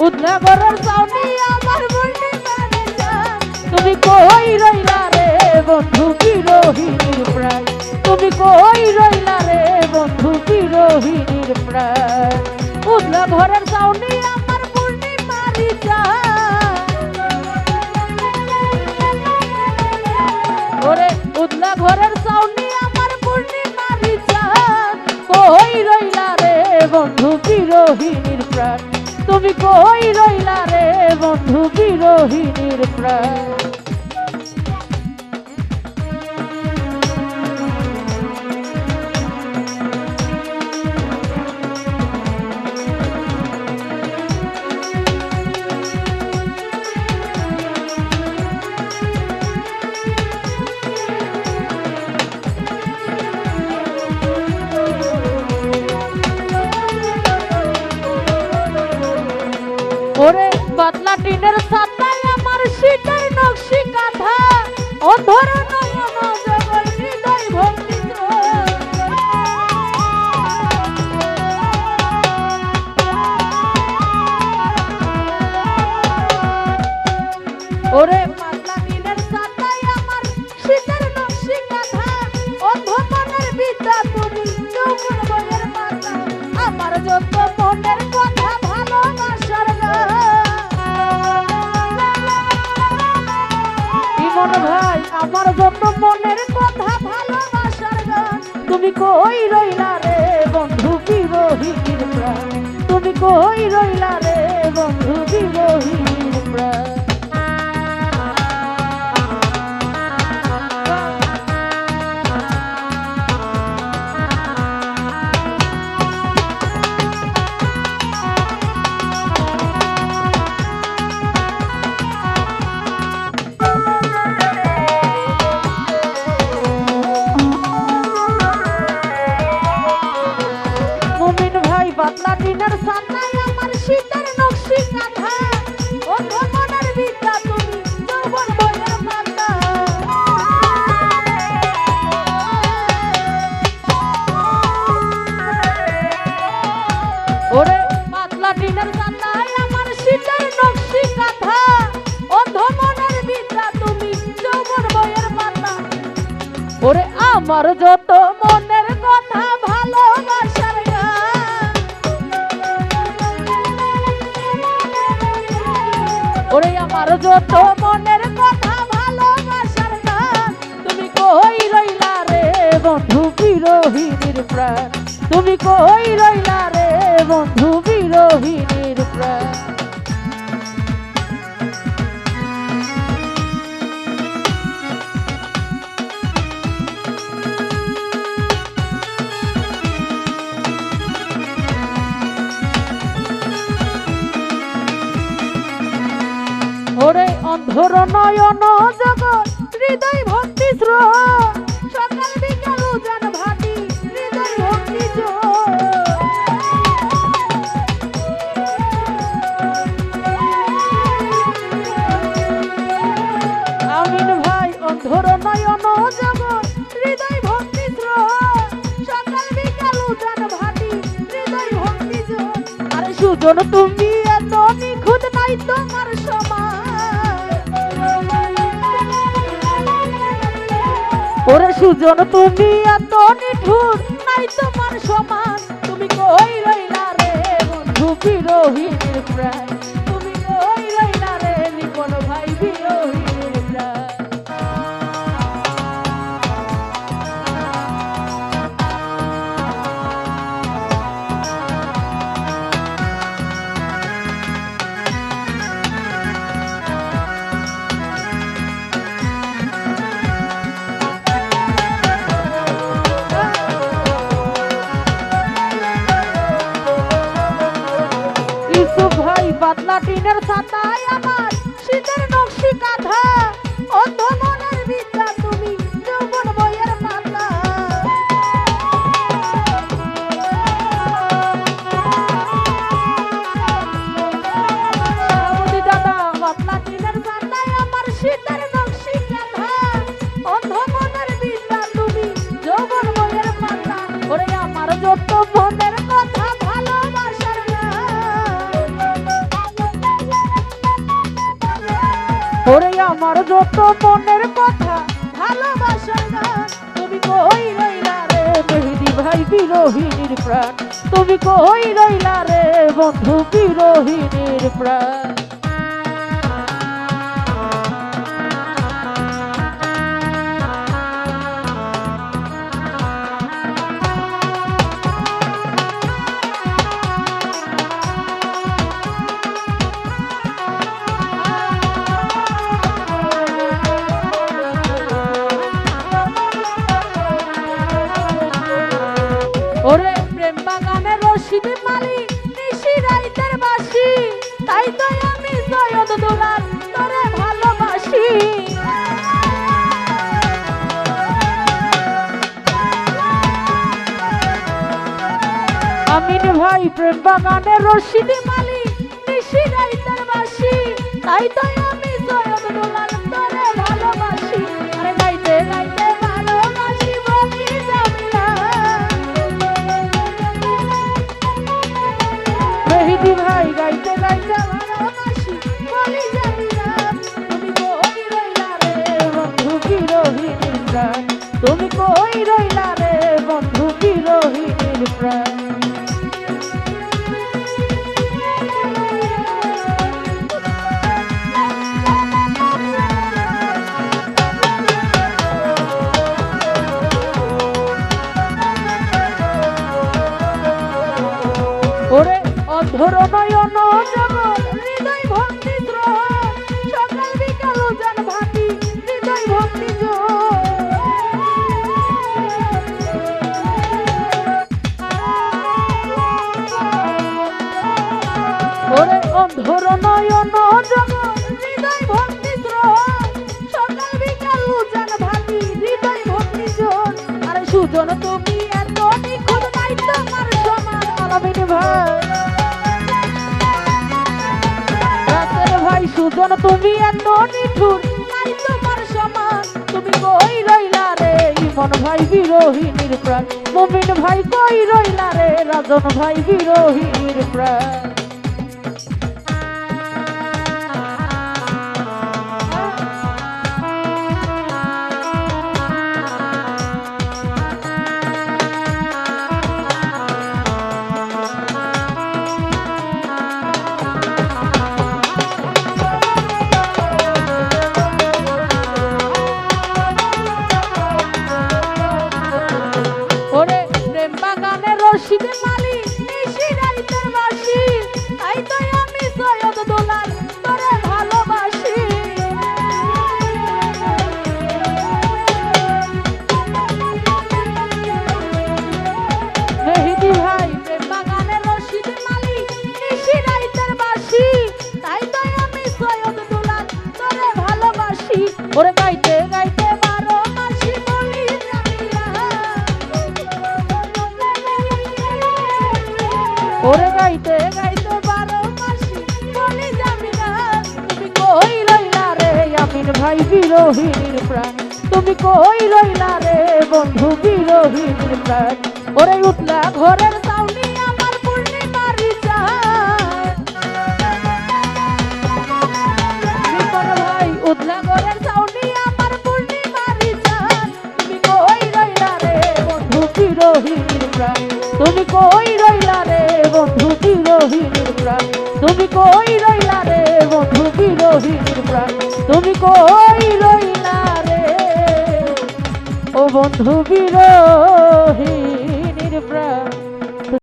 উদলা গরর সাউনি আমার যান তুমি কই রইলা রে বন্ধু বিরোহিনীর প্রাণ তুমি কই রইলা রে বন্ধু বিরোহিনীর প্রাণ উদলা ঘরের সাউনি আমার বন্ডি মারি যান ওরে উদলা ঘরের সাউনি আমার পূর্ণিমারি চাঁদ কই রইলা তুমি কই রইলা রে বন্ধু বিরোহিনীর প্রাণ? Primeiro só. কই রইলা রে বন্ধু বিরোহীর প্রাণ? তুমি কই রইলা রে আমার যত মনের কথা ভালোবাসার ওরে আমার যত মনের কথা ভালোবাসার গান। তুমি কই রইলা রে বন্ধু বিরোহিনীর প্রাণ? তুমি কই রইলা রে বন্ধু বিরোহিনীর প্রাণ? অন্ধর নয়ন জগৎ, হৃদয় ভক্তি সকাল বিকাল উজান হৃদয় ভক্তি আমিন ভাই অন্ধর নয়ন জগৎ সুজন, তুমি এত নিখুঁত নাই তোমার সমান ওরে সুজন, তুমি এত নিঠুর, নাই তোমার সমান তুমি কই রইলা রে বন্ধু বিরোহী প্রাণ পাতলা টিনের ছাতায় আমার যত মনের কথা, ভালোবাসার গান। তুমি কই রইলা রে মেহেদি ভাই বিরোহিনীর প্রাণ? তুমি কই রইলা রে বন্ধু বিরোহিনীর প্রাণ? তাই তো আমি জয়দ দুলাল, তোরে ভালোবাসি। আমিন ভাই, প্রেম বাগানের রশিদি মালি নিশি রাইতের বাসি। তাই তো প্রাণ। তুমি কই রইলা রে বন্ধু বিরোহিনীর প্রাণ? ওরে অধর নয়ন জগৎ হৃদয় ভক্তি অন্ধর নয়ন হৃদয় ভক্তি সকাল বিকাল উজান ভাতি হৃদয় ভক্তি জোর। আরে সুজন, তুমি এত নিখুঁত নাই তোমার সমান আলামিন ভাই। ভাই, সুজন, তুমি এত নিঠুর নাই তোমার সমান। তুমি কই রইলা রে, ইমন ভাই বিরোহিনীর প্রাণ। মুমিন ভাই কই রইলা রে, রাজন ভাই বিরোহিনীর প্রাণ। ভাই বিরোহিনীর প্রাণ। তুমি কই রইলা রে বন্ধু বিরোহিনীর প্রাণ? ওরে উঠলা ঘরের সাউনি আমার পূর্ণিমারি ভাই, উঠলা ঘরের সাউনি আমার পূর্ণিমারি তুমি কই রইলা রে বন্ধু বিরোহিনীর প্রাণ? তুমি কই রইলা রে বন্ধু বিরোহিনীর প্রাণ? তুমি কই রইলা রে বন্ধু বিরোহিনীর প্রাণ? তুমি কই বন্ধু প্রাণ